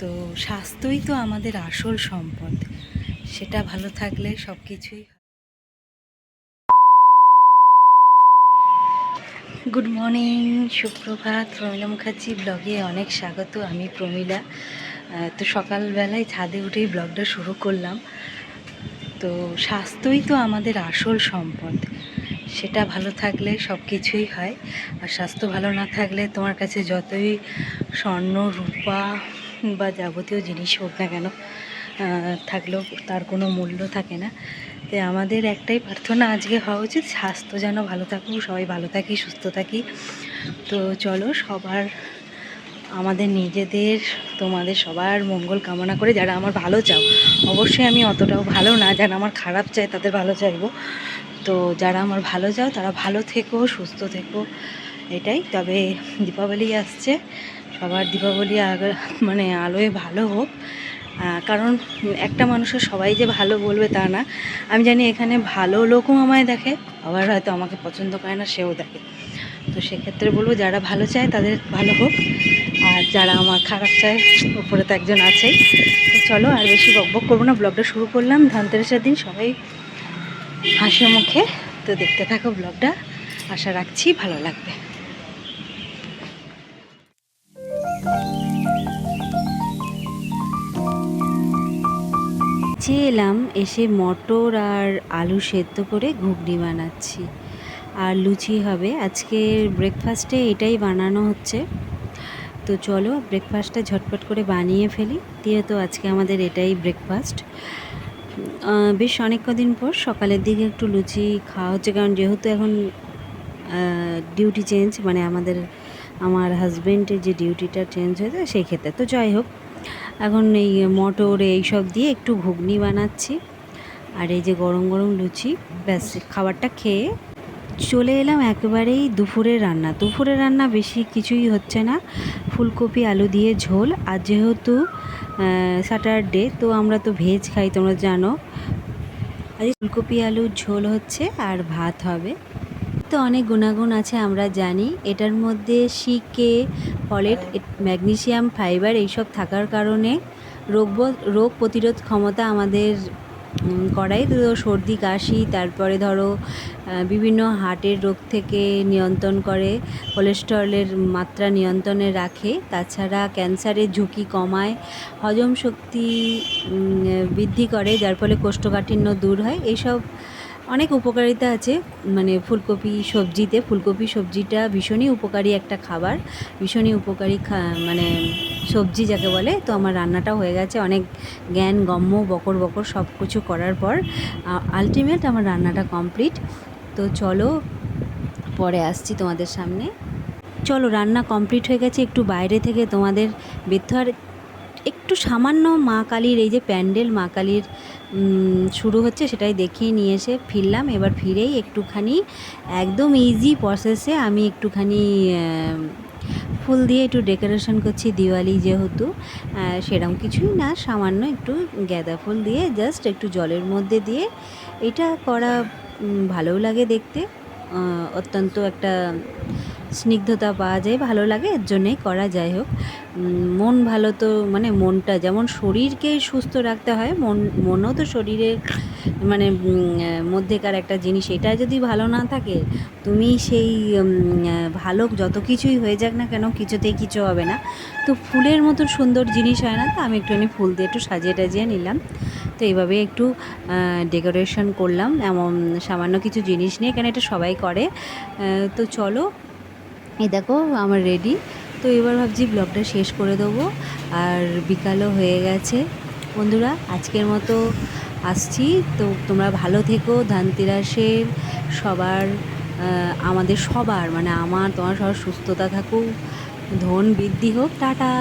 তো স্বাস্থ্যই তো আমাদের আসল সম্পদ। সেটা ভালো থাকলে সব কিছুই গুড মর্নিং সুপ্রভাত। প্রমীলা মুখার্জি ব্লগে অনেক স্বাগত, আমি প্রমীলা। তো সকালবেলায় ছাদে উঠেই ব্লগটা শুরু করলাম। তো স্বাস্থ্যই তো আমাদের আসল সম্পদ। সেটা ভালো থাকলে সব কিছুই হয়। আর স্বাস্থ্য ভালো না থাকলে তোমার কাছে যতই স্বর্ণ, রূপা বা যাবতীয় জিনিস হোক না কেন থাকলেও তার কোনো মূল্য থাকে না। তাই আমাদের একটাই প্রার্থনা আজকে হওয়া উচিত, স্বাস্থ্য যেন ভালো থাকুক, সবাই ভালো থাকি, সুস্থ থাকি। তো চলো, সবার, আমাদের নিজেদের, তোমাদের সবার মঙ্গল কামনা করে যারা আমার ভালো চাও, অবশ্যই আমি অতটাও ভালো না, যারা আমার খারাপ চায় তাদের ভালো চাইব। তো যারা আমার ভালো চাও তারা ভালো থেকো, সুস্থ থেকো। এটাই। তবে দীপাবলি আসছে। সবার দীপাবলি আগে মানে আলোয় ভালো হোক। কারণ একটা মানুষের সবাই যে ভালো বলবে তা না। আমি জানি এখানে ভালো লোকও আমায় দেখে, আবার হয়তো আমাকে পছন্দ করে না, সেও দেখে। তো সেক্ষেত্রে বলব, যারা ভালো চায় তাদের ভালো হোক। আর যারা আমার খারাপ চায়, ওপরে তো একজন আছেই। তো চলো, আর বেশি বকবক করব না। ব্লগটা শুরু করলাম। ধনতেরাসের দিন, সবাই হাসি মুখে। তো দেখতে থাকো ব্লগটা। আশা রাখছি ভালো লাগবে। যে এলাম, এসে মটর আর আলু সেদ্ধ করে ঘুগনি বানাচ্ছি। আর লুচি হবে। আজকের ব্রেকফাস্টে এটাই বানানো হচ্ছে। তো চলো ব্রেকফাস্টটা ঝটপট করে বানিয়ে ফেলি। দিয়ে তো আজকে আমাদের এটাই ব্রেকফাস্ট বেশ অনেক কদিন পর সকালের দিকে একটু লুচি খাওয়া হচ্ছে। কারণ যেহেতু এখন ডিউটি চেঞ্জ মানে আমাদের, আমার হাজব্যান্ডের যে ডিউটিটা চেঞ্জ হয়েছে সেই ক্ষেত্রে। তো যাই হোক এখন এই মটর এইসব দিয়ে একটু ঘুগনি বানাচ্ছি। আর এই যে গরম গরম লুচি, ব্যাস, খাবারটা খেয়ে চলে এলাম একেবারেই দুপুরের রান্না। দুপুরের রান্না বেশি কিছুই হচ্ছে না। ফুলকপি, আলু দিয়ে ঝোল। আর যেহেতু স্যাটারডে তো আমরা তো ভেজ খাই, তোমরা জানো। আজ ফুলকপি আলুর ঝোল হচ্ছে, আর ভাত হবে। তো অনেক গুণাগুণ আছে, আমরা জানি। এটার মধ্যে শিকে ফলেট ম্যাগনেশিয়াম ফাইবার এইসব থাকার কারণে রোগ রোগ প্রতিরোধ ক্ষমতা আমাদের করায়। তো সর্দি, কাশি, তারপরে ধরো বিভিন্ন হার্টের রোগ থেকে নিয়ন্ত্রণ করে, কোলেস্টেরলের মাত্রা নিয়ন্ত্রণে রাখে। তাছাড়া ক্যান্সারের ঝুঁকি কমায়, হজম শক্তি বৃদ্ধি করে, যার ফলে কোষ্ঠকাঠিন্য দূর হয়। এইসব অনেক উপকারিতা আছে। মানে ফুলকপি সবজিতে, ফুলকপি সবজিটা ভীষণই উপকারী একটা খাবার। ভীষণই উপকারী মানে সবজি যাকে বলে। তো আমার রান্নাটা হয়ে গেছে। অনেক জ্ঞান, গম্য, বকর বকর সব কিছু করার পর আলটিমেট আমার রান্নাটা কমপ্লিট তো চলো, পরে আসছি তোমাদের সামনে। চলো, রান্না কমপ্লিট হয়ে গেছে। একটু বাইরে থেকে তোমাদের বেথ আর একটু সামান্য মা কালীর, এই যে প্যান্ডেল মা কালীর শুরু হচ্ছে সেটাই দেখিয়ে নিয়ে এসে ফিরলাম। এবার ফিরেই একটুখানি একদম ইজি প্রসেসে আমি একটুখানি ফুল দিয়ে একটু ডেকোরেশন করছি দিওয়ালি যেহেতু। সেরম কিছুই না, সামান্য একটু গাঁদা ফুল দিয়ে জাস্ট একটু জলের মধ্যে দিয়ে এটা করা ভালোও লাগে দেখতে। অত্যন্ত একটা স্নিগ্ধতা পাওয়া যায়, ভালো লাগে, এর জন্যেই করা যাই হোক। মন ভালো তো মানে মনটা, যেমন শরীরকে সুস্থ রাখতে হয়, মন, মনও তো শরীরের মানে মধ্যেকার একটা জিনিস। এটা যদি ভালো না থাকে, তুমি সেই ভালো যত কিছুই হয়ে যাক না কেন, কিছুতেই কিছু হবে না। তো ফুলের মতো সুন্দর জিনিস হয় না, তো আমি একটুখানি ফুল দিয়ে একটু সাজিয়ে টাজিয়ে নিলাম। তো এইভাবে একটু ডেকোরেশন করলাম, এমন সামান্য কিছু জিনিস নিয়ে এখানে এটা সবাই করে। তো চলো এই দেখো, আমার রেডি তো এবার ভাবছি ব্লগটা শেষ করে দেবো। আর বিকালও হয়ে গেছে। বন্ধুরা, আজকের মতো আসছি। তো তোমরা ভালো থেকো, ধানতেরাসের সবার আমাদের সবার মানে আমার, তোমার সবার সুস্থতা থাকুক। ধন বৃদ্ধি হোক, টাটা!